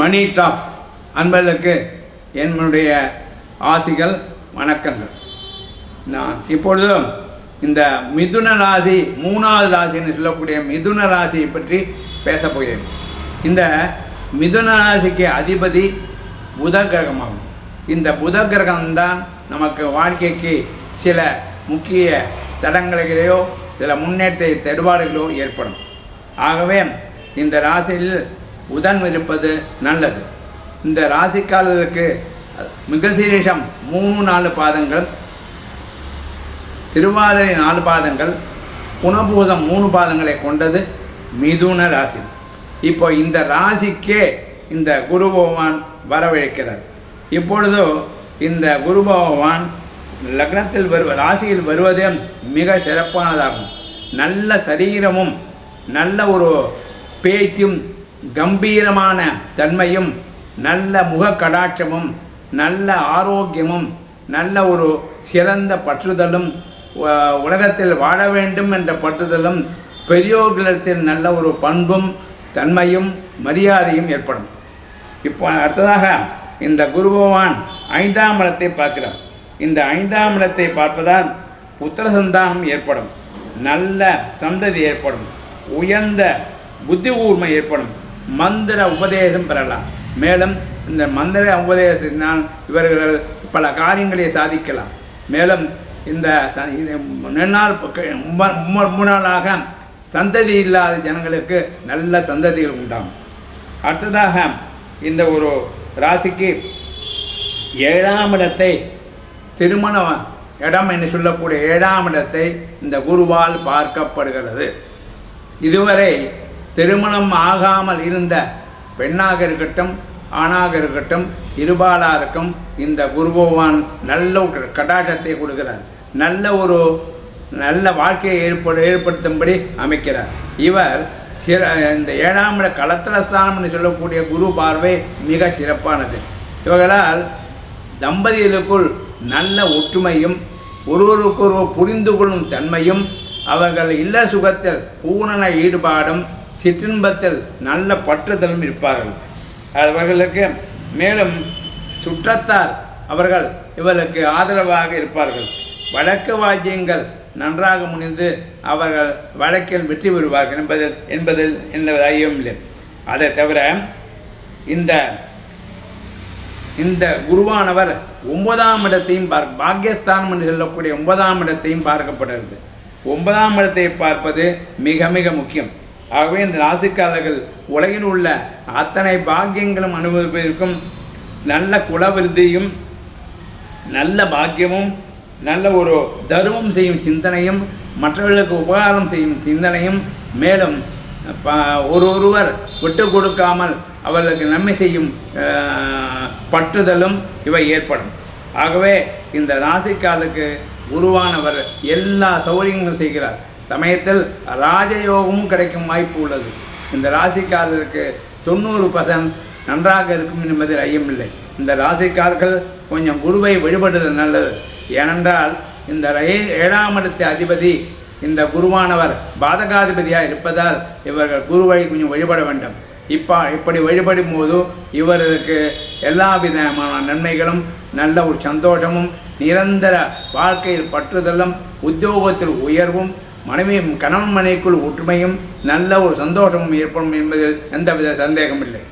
மணி tax அன்பர்களுக்கு என்னுடைய ஆசிகள் வணக்கங்கள். நான் இப்பொழுதும் இந்த மிதுன ராசி மூணாவது ராசின்னு சொல்லக்கூடிய மிதுன ராசியை பற்றி பேசப்போகிறேன் இந்த மிதுன ராசிக்கு அதிபதி புத கிரகமாகும். இந்த புத கிரகம்தான் நமக்கு வாழ்க்கைக்கு சில முக்கிய தடங்களையோ சில முன்னேற்ற தடுபாடுகளோ ஏற்படும். ஆகவே இந்த ராசியில் புதன் இருப்பது நல்லது. இந்த ராசிக்காரர்களுக்கு மிகசீரிஷம் மூணு நாலு பாதங்கள். திருவாதிரை நாலு பாதங்கள். புனபூதம் மூணு பாதங்களை கொண்டது மிதுன ராசி. இப்போ இந்த ராசிக்கே இந்த குரு பகவான் வரவழைக்கிறார். இப்பொழுதோ இந்த குரு பகவான் லக்னத்தில் வருவ ராசியில் வருவதே மிக சிறப்பானதாகும். நல்ல சரீரமும் நல்ல ஒரு பேச்சும் கம்பீரமான தன்மையும் நல்ல முக கடாட்சமும் நல்ல ஆரோக்கியமும் நல்ல ஒரு சிறந்த பற்றுதலும் உலகத்தில் வாழ வேண்டும் என்ற பற்றுதலும் பெரியோர்களிடத்தில் நல்ல ஒரு பண்பும் தன்மையும் மரியாதையும் ஏற்படும். இப்போ அடுத்ததாக இந்த குரு பகவான் ஐந்தாம் இடத்தை பார்க்கிறார். இந்த ஐந்தாம் இடத்தை பார்ப்பதால் புத்திர சந்தானம் ஏற்படும் நல்ல சந்ததி ஏற்படும் உயர்ந்த புத்தி கூர்மை ஏற்படும். மந்திர உபதேசம் பெறலாம். மேலும் இந்த மந்திர உபதேசத்தினால் இவர்கள் பல காரியங்களை சாதிக்கலாம். மேலும் இந்த இது நெடுநாள் முன்னாளாக சந்ததி இல்லாத ஜனங்களுக்கு நல்ல சந்ததிகள் உண்டாகும் அடுத்ததாக இந்த ஒரு ராசிக்கு ஏழாம் இடத்தை திருமண இடம் என்று சொல்லக்கூடிய ஏழாம் இடத்தை இந்த குருவால் பார்க்கப்படுகிறது. இதுவரை திருமணம் ஆகாமல் இருந்த பெண்ணாக இருக்கட்டும் ஆணாக இருக்கட்டும் இருபாலாக இருக்கும் இந்த குரு பகவான் நல்ல ஒரு கடாட்டத்தை கொடுக்கிறார். நல்ல ஒரு நல்ல வாழ்க்கையை ஏற்படு ஏற்படுத்தும்படி அமைக்கிறார். இவர் சிற இந்த ஏழாம் இட கலத்திரஸ்தானம் என்று சொல்லக்கூடிய குரு பார்வை மிக சிறப்பானது. இவர்களால் தம்பதிகளுக்குள் நல்ல ஒற்றுமையும் ஒருவருக்கொருவர் புரிந்து கொள்ளும் தன்மையும் அவர்கள் இல்ல சுகத்தில் பூரண ஈடுபாடும் சிற்றின்பத்தில் நல்ல பற்றுதலும் இருப்பார்கள். அவர்களுக்கு மேலும் சுற்றத்தார் அவர்கள் இவர்களுக்கு ஆதரவாக இருப்பார்கள். வழக்கு வாக்கியங்கள் நன்றாக முடிந்து அவர்கள் வழக்கில் வெற்றி பெறுவார்கள் என்பதில் என்பதில் எந்த இல்லை. அதை தவிர இந்த இந்த குருவானவர் ஒன்பதாம் இடத்தையும் பார்க்க பாக்கியஸ்தானம் என்று சொல்லக்கூடிய ஒன்பதாம் இடத்தையும் பார்க்கப்படுகிறது. ஒன்பதாம் இடத்தை பார்ப்பது மிக மிக முக்கியம். ஆகவே இந்த ராசிக்காரர்கள் உலகில் உள்ள அத்தனை பாக்கியங்களும் அனுபவிப்பதற்கும் நல்ல குலவிருத்தியும் நல்ல பாக்கியமும் நல்ல ஒரு தர்மம் செய்யும் சிந்தனையும் மற்றவர்களுக்கு உபகாரம் செய்யும் சிந்தனையும் மேலும் ப- ஒரு ஒருவர் விட்டு கொடுக்காமல் அவர்களுக்கு நன்மை செய்யும் பற்றுதலும் இவை ஏற்படும். ஆகவே இந்த ராசிக்காலுக்கு உருவானவர் எல்லா சௌகரியங்களும் செய்கிறார். சமயத்தில் ராஜயோகமும் கிடைக்கும் வாய்ப்பு உள்ளது. இந்த ராசிக்காரர்களுக்கு தொண்ணூறு பர்சன்ட் நன்றாக இருக்கும் என்பதில் ஐயமில்லை. இந்த ராசிக்காரர்கள் கொஞ்சம் குருவை வழிபடுவது நல்லது. ஏனென்றால் இந்த ஏழாம் இடத்து அதிபதி இந்த குருவானவர் பாதகாதிபதியாக இருப்பதால் இவர்கள் குருவை கொஞ்சம் வழிபட வேண்டும். இப்போ இப்படி வழிபடும் போது இவர்களுக்கு எல்லா விதமான நன்மைகளும் நல்ல ஒரு சந்தோஷமும் நிரந்தர வாழ்க்கையில் பற்றுதலும் உத்தியோகத்தில் உயர்வும் மனைவியும் கணவன் மனைவிக்குள் ஒற்றுமையும் நல்ல ஒரு சந்தோஷமும் ஏற்படும் என்பதில் எந்தவித சந்தேகமில்லை